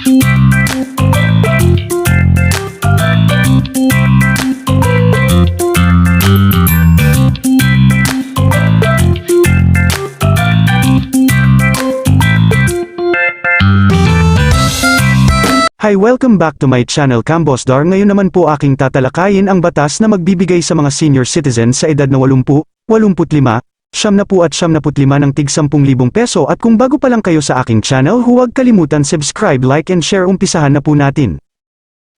Hi welcome back to my channel Cambosdar ngayon naman po aking tatalakayin ang batas na magbibigay sa mga senior citizens sa edad na 80, 85, siyam na po at siyam na lima ng tig 10,000 peso at kung bago pa lang kayo sa aking channel huwag kalimutan subscribe like and share umpisahan na po natin.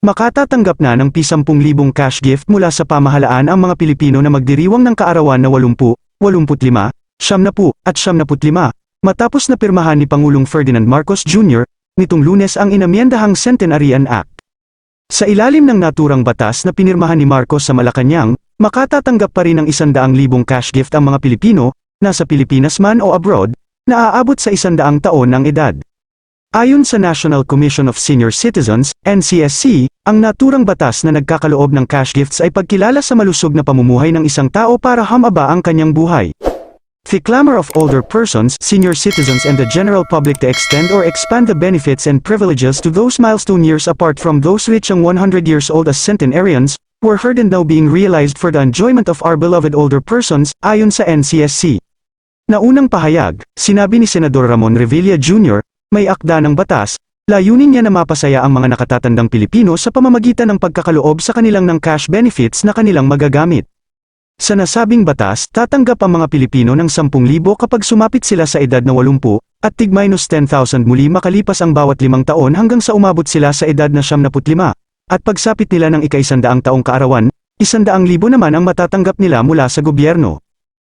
Makatatanggap na ng pi-10,000 cash gift mula sa pamahalaan ang mga Pilipino na magdiriwang ng kaarawan na 80, 85, siyam na po at siyam na put lima, matapos na pirmahan ni Pangulong Ferdinand Marcos Jr., nitong lunes ang inamyendahang Centenarian Act. Sa ilalim ng naturang batas na pinirmahan ni Marcos sa Malacanang, makatatanggap pa rin ng 100,000 cash gift ang mga Pilipino, nasa Pilipinas man o abroad, na aabot sa 100 taon ng edad. Ayon sa National Commission of Senior Citizens, NCSC, ang naturang batas na nagkakaloob ng cash gifts ay pagkilala sa malusog na pamumuhay ng isang tao para hamaba ang kanyang buhay. The clamor of older persons, senior citizens and the general public to extend or expand the benefits and privileges to those milestone years apart from those reaching 100 years old as centenarians, were heard and now being realized for the enjoyment of our beloved older persons, ayon sa NCSC. Naunang pahayag, sinabi ni Senador Ramon Revilla Jr., may akda ng batas, layunin niya na mapasaya ang mga nakatatandang Pilipino sa pamamagitan ng pagkakaloob sa kanilang ng cash benefits na kanilang magagamit. Sa nasabing batas, tatanggap ang mga Pilipino ng 10,000 kapag sumapit sila sa edad na 80, at tig minus 10,000 muli makalipas ang bawat limang taon hanggang sa umabot sila sa edad na 75. At pagsapit nila ng ikaisandaang taong kaarawan, isandaang libo naman ang matatanggap nila mula sa gobyerno.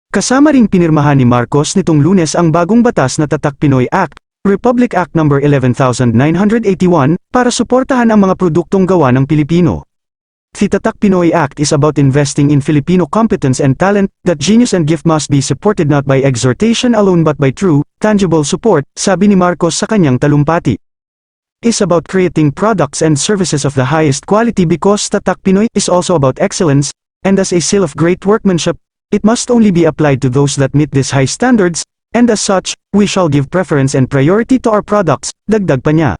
Kasama ring pinirmahan ni Marcos nitong lunes ang bagong batas na Tatak Pinoy Act, Republic Act No. 11,981, para suportahan ang mga produktong gawa ng Pilipino. The Tatak Pinoy Act is about investing in Filipino competence and talent, that genius and gift must be supported not by exhortation alone but by true, tangible support, sabi ni Marcos sa kanyang talumpati. Is about creating products and services of the highest quality because Tatak Pinoy is also about excellence, and as a seal of great workmanship, it must only be applied to those that meet these high standards, and as such, we shall give preference and priority to our products, dagdag pa niya.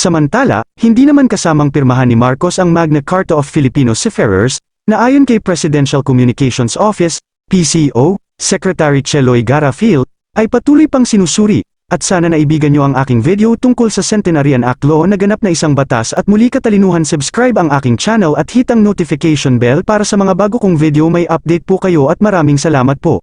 Samantala, hindi naman kasamang pirmahan ni Marcos ang Magna Carta of Filipino Seafarers, na ayon kay Presidential Communications Office, PCO, Secretary Cheloy Garafil, ay patuloy pang sinusuri, at sana naibigan nyo ang aking video tungkol sa Centenarian Act Law na ganap na isang batas at muli katalinuhan subscribe ang aking channel at hit ang notification bell para sa mga bago kong video may update po kayo at maraming salamat po.